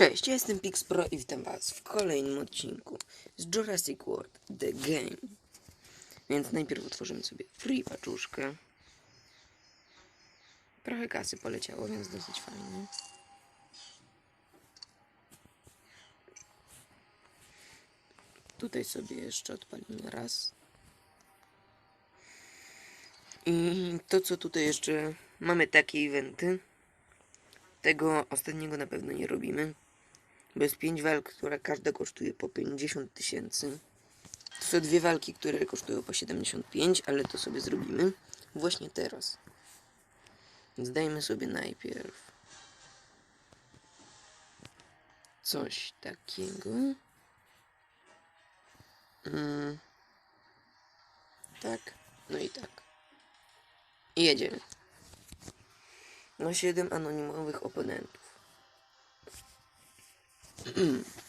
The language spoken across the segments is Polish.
Cześć, ja jestem Pixpro i witam was w kolejnym odcinku z Jurassic World The Game. Więc najpierw otworzymy sobie free paczuszkę. Trochę kasy poleciało, więc dosyć fajnie. Tutaj sobie jeszcze odpalimy raz. I to co tutaj jeszcze mamy takie eventy. Tego ostatniego na pewno nie robimy. Jest 5 walk, które każda kosztuje po 50 tysięcy. To są dwie walki, które kosztują po 75, ale to sobie zrobimy właśnie teraz. Więc dajmy sobie najpierw coś takiego. Mm. Tak, no i tak. I jedziemy. No 7 anonimowych oponentów.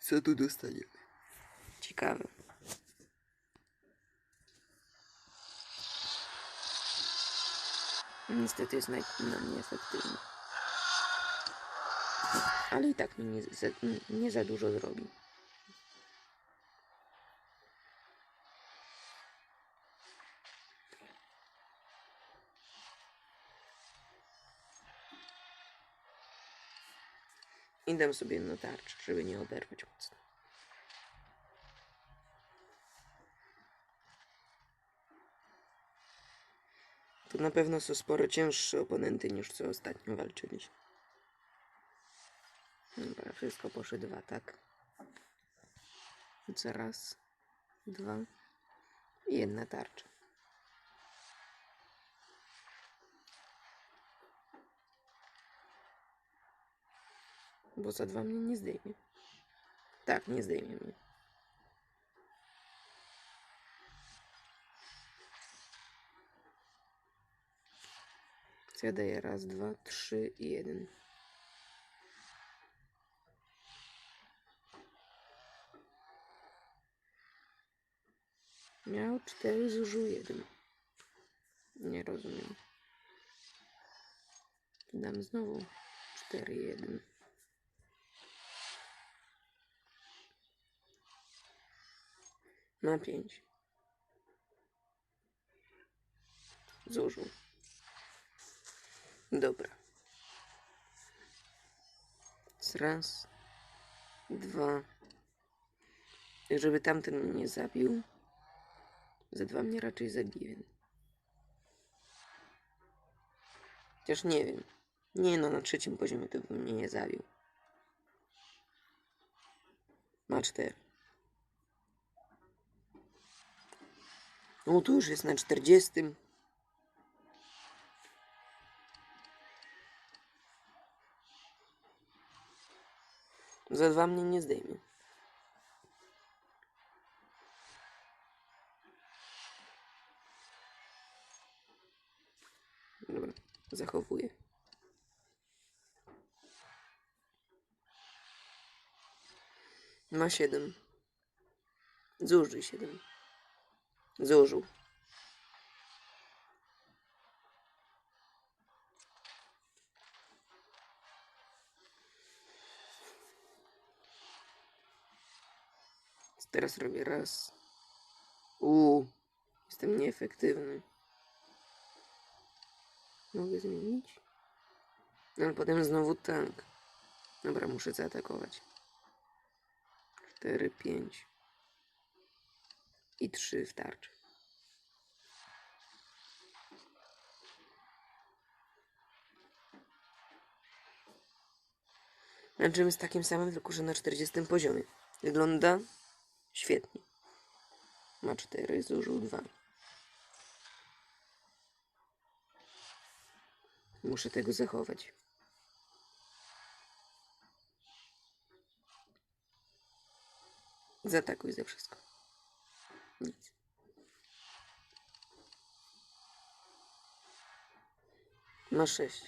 Co tu dostaniemy? Ciekawe. Niestety jest naj, na mnie efektywny. Ale i tak mi nie, nie za dużo zrobi. I dam sobie jedno tarczę, żeby nie oberwać mocno. To na pewno są sporo cięższe oponenty niż co ostatnio walczyliśmy. Dobra, wszystko poszły dwa, tak? Co raz, dwa i jedna tarcza. Bo za dwa mnie nie zdejmie. Tak, nie zdejmie mnie. Daję? Raz, dwa, trzy i jeden. Miał cztery, zużył jeden. Nie rozumiem. Dam znowu cztery, jeden. Na pięć. Zużył. Dobra. Raz, dwa. Żeby tamten mnie nie zabił. Za dwa mnie raczej zabije. Chociaż nie wiem. Nie no, na trzecim poziomie to by mnie nie zabił. Ma cztery. No tu już jest na czterdziestym. Za dwa mnie nie zdejmie. Dobra, zachowuję. Ma siedem. Zużyj siedem. Zużył. Teraz robię raz. Uuu, jestem nieefektywny. Mogę zmienić? No, ale potem znowu tank. Dobra, muszę zaatakować. 4, 5 i 3 w tarczy. Z takim samym, tylko że na 40 poziomie. Wygląda świetnie. Ma 4, zużył 2. Muszę tego zachować. Zaatakuj ze wszystko. Nic. Ma sześć.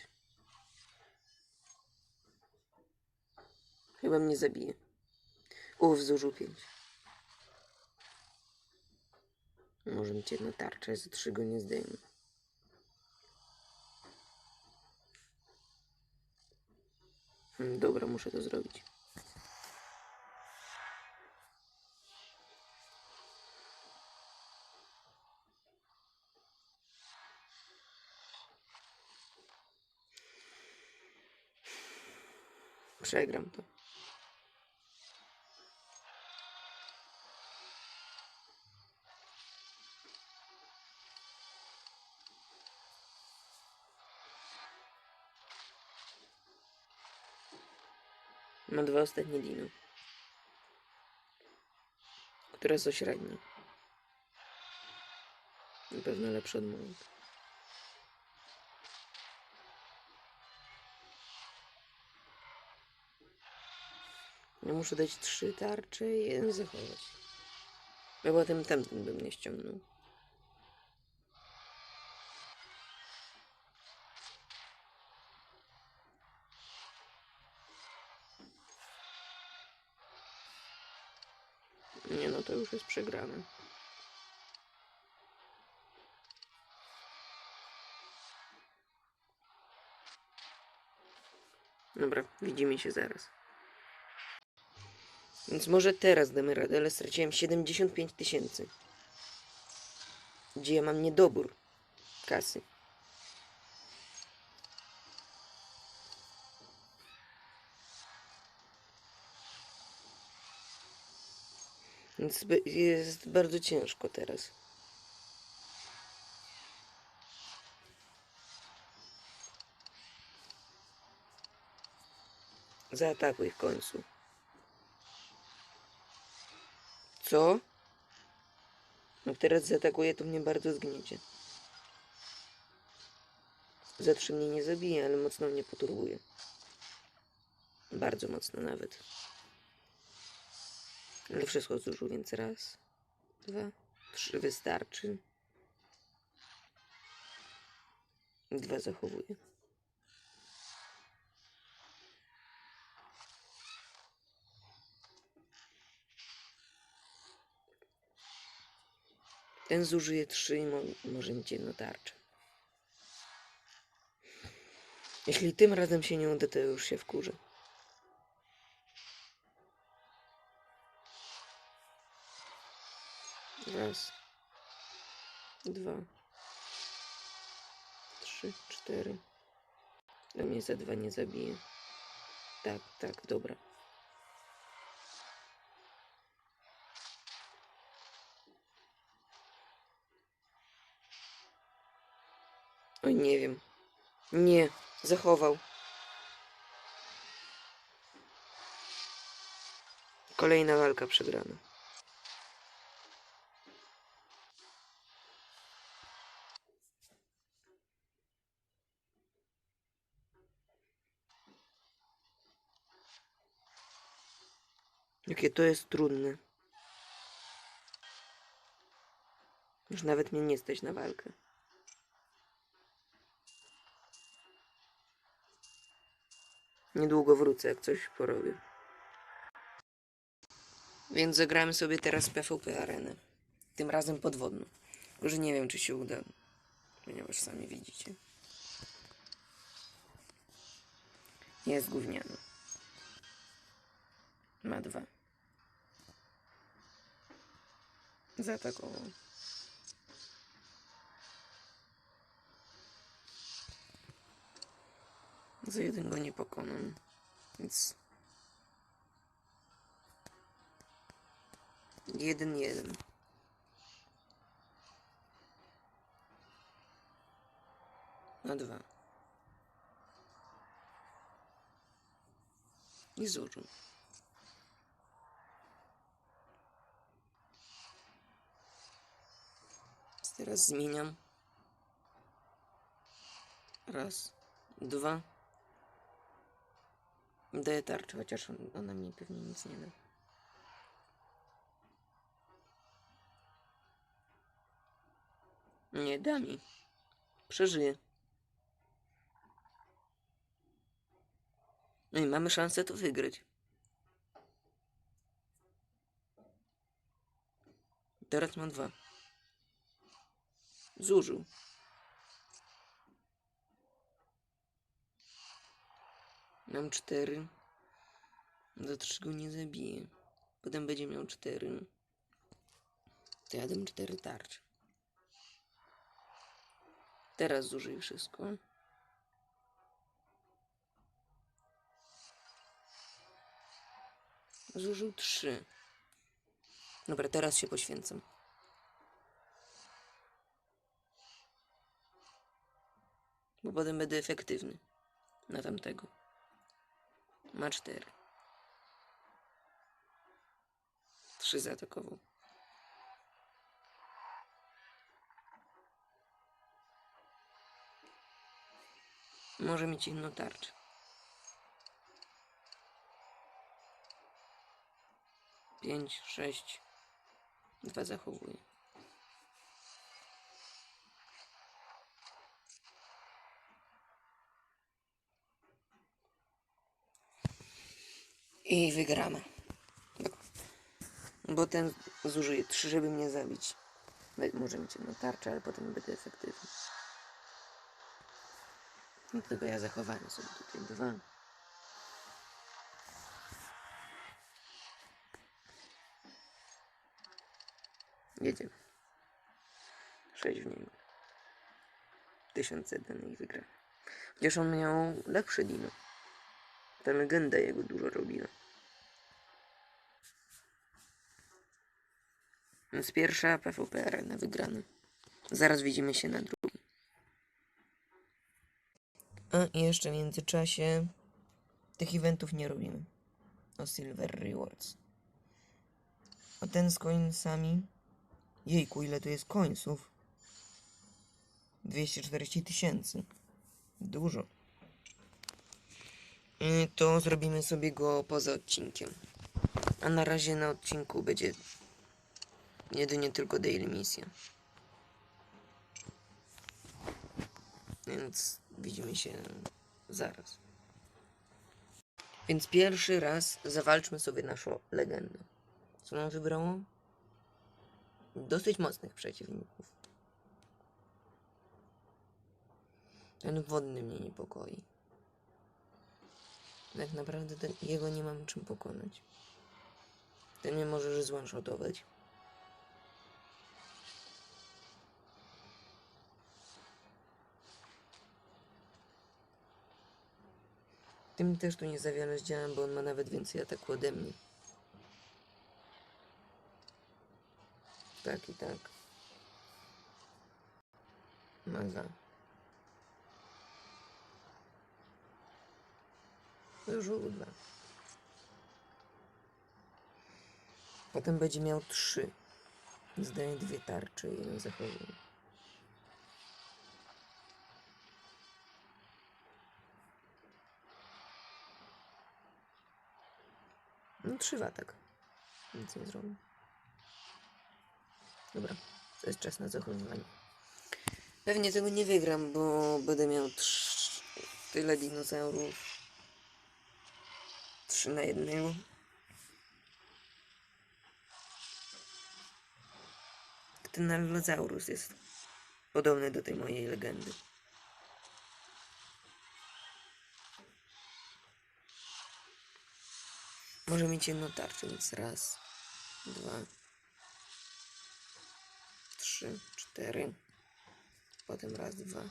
Chyba mnie zabije. Uf, zużył pięć. Może mieć jedną tarczę, za trzy go nie zdejmę. Hmm, Dobra, muszę to zrobić. Przegram to. Ma dwa ostatnie dino. Które są średnie. Na pewno lepsze od moich. Ja muszę dać trzy tarcze i jeden zachować. Ja potem tamten bym nie ściągnął. Nie no, to już jest przegrane. Dobra, widzimy się zaraz. Więc może teraz damy radę, ale straciłem 75 tysięcy. Gdzie ja mam niedobór kasy. Więc jest bardzo ciężko teraz. Zaatakuj w końcu. Co? Jak teraz zaatakuje, to mnie bardzo zgniecie. Za trzy mnie nie zabije, ale mocno mnie poturbuje. Bardzo mocno nawet. Ale wszystko zużył, więc raz, dwa, trzy wystarczy. Dwa zachowuję. Ten zużyje trzy i mo może mieć jedną tarczę. Jeśli tym razem się nie uda, to już się wkurzę. Raz, dwa, trzy, cztery. To mnie za dwa nie zabije. Tak, tak, dobra. Nie wiem. Nie, zachował. Kolejna walka przegrana. Jakie to jest trudne. Już nawet mnie nie stać na walkę. Niedługo wrócę, jak coś porobię. Więc zagramy sobie teraz PvP Arenę. Tym razem podwodną. Tylko, że nie wiem, czy się uda. Ponieważ sami widzicie. Jest gówniany. Ma dwa. Zaatakował. Za jeden go nie pokonam. Więc... Jeden, jeden. Na dwa. I zużył. Teraz zmieniam. Raz, dwa. Daję tarczę, chociaż on- ona mi pewnie nic nie da. Nie da mi. Przeżyję. No i mamy szansę to wygrać. Teraz mam dwa. Zużył. Mam cztery. Do trzech go nie zabiję. Potem będzie miał cztery. To ja dam cztery tarcze. Teraz zużyj wszystko. Zużył trzy. Dobra, teraz się poświęcam. Bo potem będę efektywny. Na tamtego. Ma cztery. Trzy zaatakował. Może mieć inną tarczę. Pięć, sześć. Dwa zachowuje. I wygramy. Bo ten zużyje trzy, żeby mnie zabić. Może mieć jedną tarczę, ale potem będę efektywny. Dlatego ja zachowałem sobie tutaj dwa. Jedziemy. Sześć w niego. Tysiąc jeden i wygramy. Chociaż on miał lepsze dino. Ta legenda jego dużo robiła. Więc pierwsza PvP arena wygrana. Zaraz widzimy się na drugiej. A i jeszcze w międzyczasie tych eventów nie robimy. O Silver Rewards. A ten z coinsami. Jejku, ile tu jest coinsów? 240 tysięcy. Dużo. I to zrobimy sobie go poza odcinkiem. A na razie na odcinku będzie jedynie tylko daily misja. Więc widzimy się zaraz. Więc pierwszy raz zawalczmy sobie naszą legendę. Co nam wybrało? Dosyć mocnych przeciwników. Ten wodny mnie niepokoi. Tak naprawdę ten, jego nie mam czym pokonać. Ten mnie może zwanshotować. Tym też tu nie za wiele zdziałam, bo on ma nawet więcej ataku ode mnie. Tak i tak. Maga. Żółdla. Potem będzie miał trzy. Zdaje dwie tarcze i jeden zachowuje. No trzy w atak. Nic nie zrobię. Dobra, to jest czas na zachowywanie. Pewnie tego nie wygram, bo będę miał trz... tyle dinozaurów. Trzy na jednego. Ten Allosaurus jest podobny do tej mojej legendy. Może mieć jedną tarczę, więc raz, dwa, trzy, cztery. Potem raz, dwa,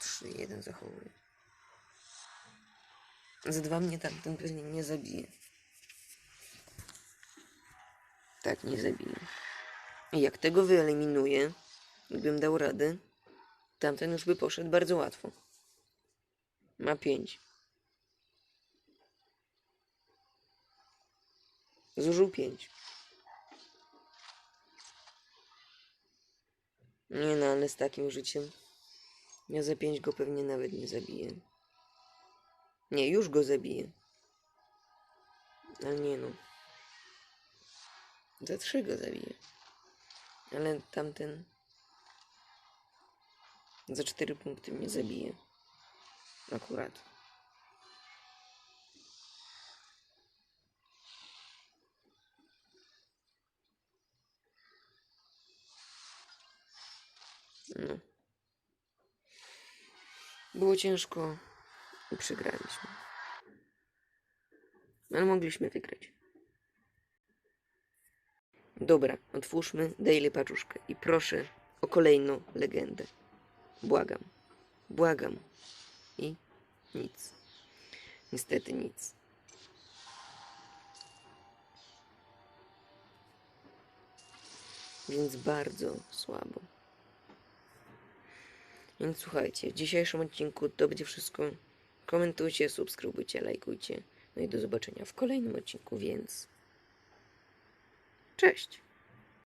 trzy, jeden zachowuje. Z dwa mnie tamten pewnie nie zabije. Tak, nie zabije. I jak tego wyeliminuję, gdybym dał radę, tamten już by poszedł bardzo łatwo. Ma pięć. Zużył pięć. Nie no, ale z takim życiem ja za pięć go pewnie nawet nie zabiję. Nie, już go zabiję. Ale nie no. Za trzy go zabiję. Ale tamten za cztery punkty mnie zabije. Akurat. No. Było ciężko i przegraliśmy. Ale mogliśmy wygrać. Dobra, otwórzmy Daily Paczuszkę i proszę o kolejną legendę. Błagam. Błagam. I nic. Niestety nic. Więc bardzo słabo. Więc słuchajcie, w dzisiejszym odcinku to będzie wszystko. Komentujcie, subskrybujcie, lajkujcie. No i do zobaczenia w kolejnym odcinku, więc. Cześć!